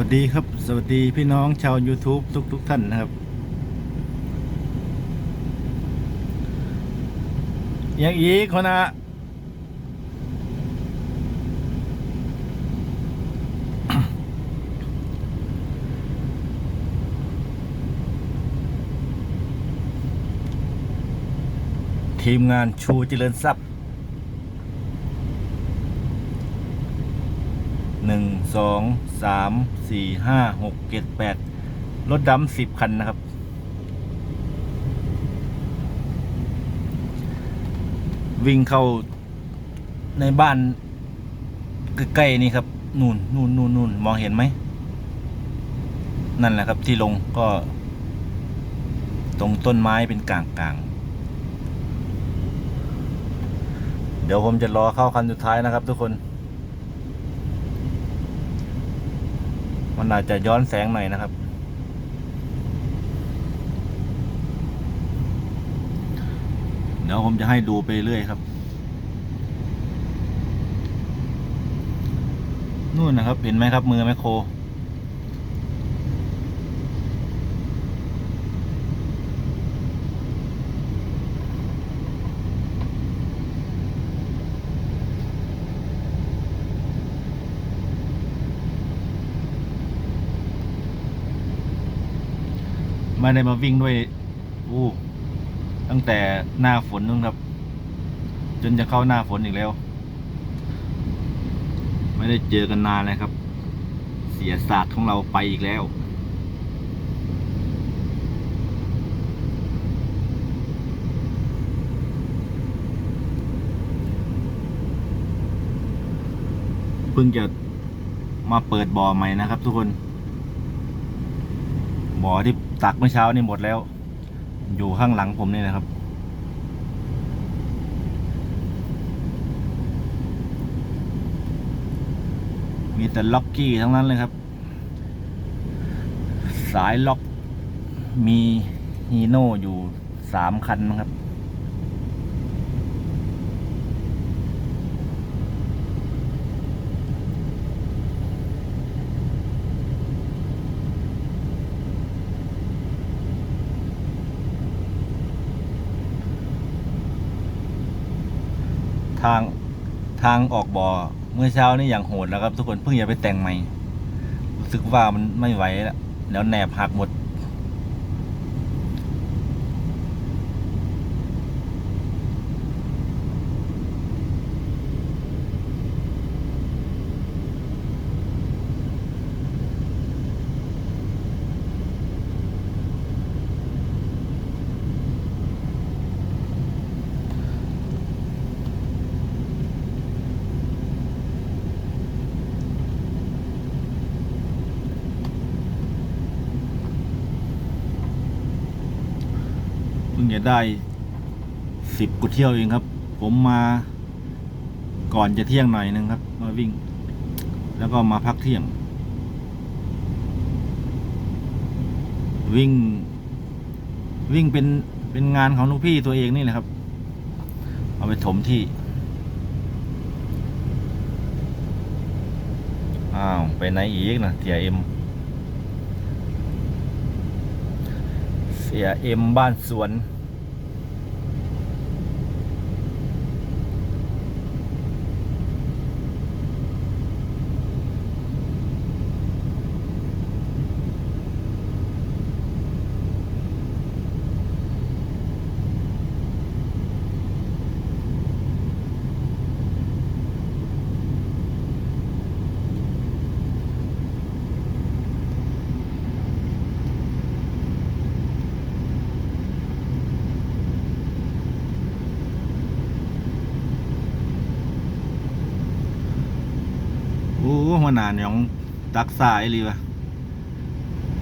วัสดีครับ สวัสดีพี่น้องชาว YouTube ทุกทุกๆท่านนะครับย่างอีกคนนะทีมงานชูเจริญทรัพย์ หนึ่งสองสามสี่ห้าหกเจ็ดแปดรถดำสิบคันนะครับ วิ่งเข้าในบ้านใกล้ๆนี่ครับนู่นนู่นนู่นนู่นมองเห็นไหม นั่นแหละครับที่ลงก็ ตรงต้นไม้เป็นกลางๆเดี๋ยวผมจะรอเข้าคันสุดท้ายนะครับทุกคน มันอาจจะย้อนแสงหน่อยนะครับ เดี๋ยวผมจะให้ดูไปเรื่อยครับ นู่นนะครับ เห็นไหมครับ มือแมคโคร ไม่ได้มาวิ่งด้วยอู้ตั้งแต่หน้าฝนนู่นครับ จนจะเข้าหน้าฝนอีกแล้ว ไม่ได้เจอกันนานเลยครับ เสียศาสตร์ของเราไปอีกแล้วเพิ่งจะมาเปิดบ่อใหม่นะครับทุกคน บ่อที่ ตักเมื่อเช้านี่หมดแล้ว อยู่ข้างหลังผมนี่นะครับ มีแต่ล็อกกี้ทั้งนั้นเลยครับ สายล็อกมีฮีโน่อยู่สามคันนะครับ ทางทางออกบ่อเมื่อเช้านี่อย่างโหดแล้วครับ ทุกคนเพิ่งอย่าไปแต่งใหม่รู้สึกว่ามันไม่ไหวแล้วแล้วแหนบหักหมด จะได้สิบกุเที่ยวเองครับ ผมมาก่อนจะเที่ยงหน่อยนึงครับมาวิ่ง แล้วก็มาพักเที่ยง วิ่ง วิ่งเป็นเป็นงานของลูกพี่ตัวเองนี่แหละครับ เอาไปถมที่ อ้าว ไปไหนอีกนะเสียเอ็มเสียเอ็มบ้านสวน หัวหน้าหยองตักสายเลยวะ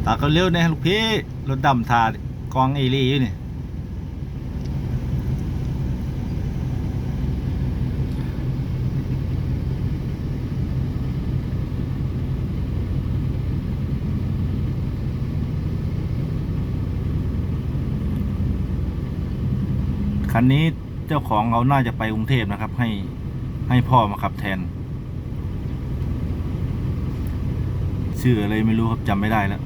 ตักเขาเร็วเนี่ยลูกพี่รถดำทากองเอรีอยู่นี่คันนี้เจ้าของเขาน่าจะไปกรุงเทพนะครับ ให้ให้พ่อมาขับแทน เชื่ออะไรไม่รู้ครับจำไม่ได้แล้ว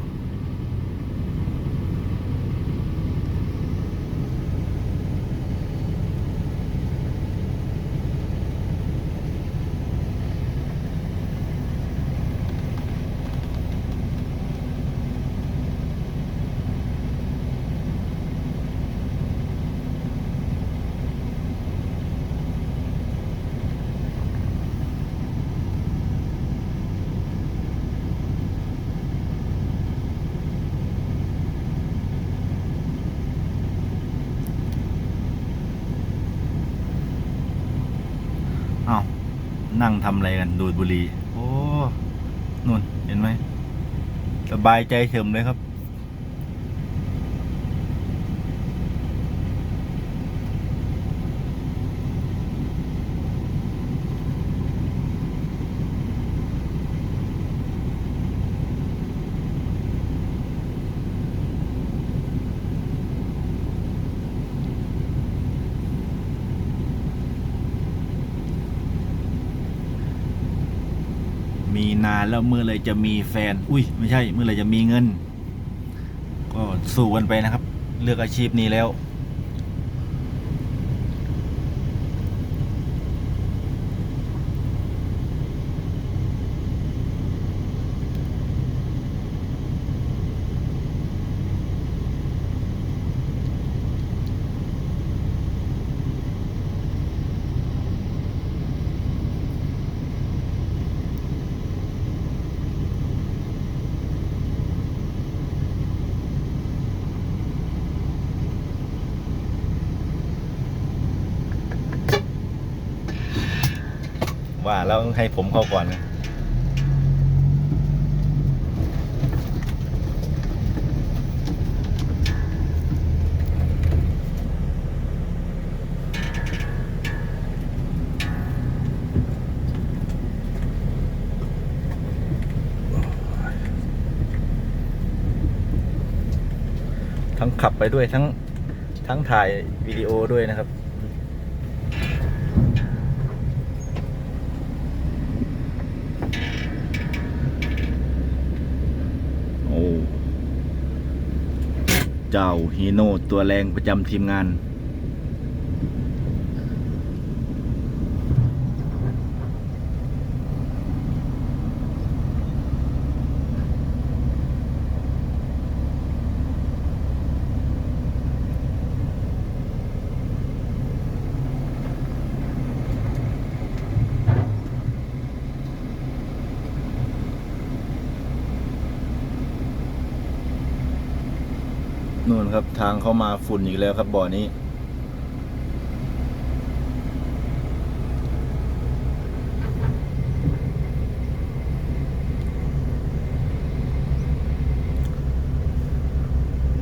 นั่งทำอะไรกันดูดบุหรี่โอ้นุ่นเห็นไหมสบายใจเฉมเลยครับ งานแล้วเมื่อไรจะมีแฟน อุ้ยไม่ใช่เมื่อไรจะมีเงิน ก็สู้กันไปนะครับ เลือกอาชีพนี้แล้ว ว่าแล้วให้ผมเข้าก่อนนะทั้งขับไปด้วยทั้งทั้งถ่ายวิดีโอด้วยนะครับ โอ้ เจ้าฮีโน่ตัวแรงประจำทีมงาน ครับ ทางเข้ามาฝุ่นอีกแล้วครับบ่อนี้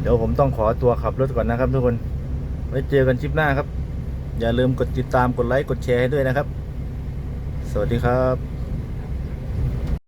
เดี๋ยวผมต้องขอตัวขับรถก่อนนะครับทุกคน ไว้เจอกันคลิปหน้าครับ อย่าลืมกดติดตามกดไลค์ กดแชร์ให้ด้วยนะครับ สวัสดีครับ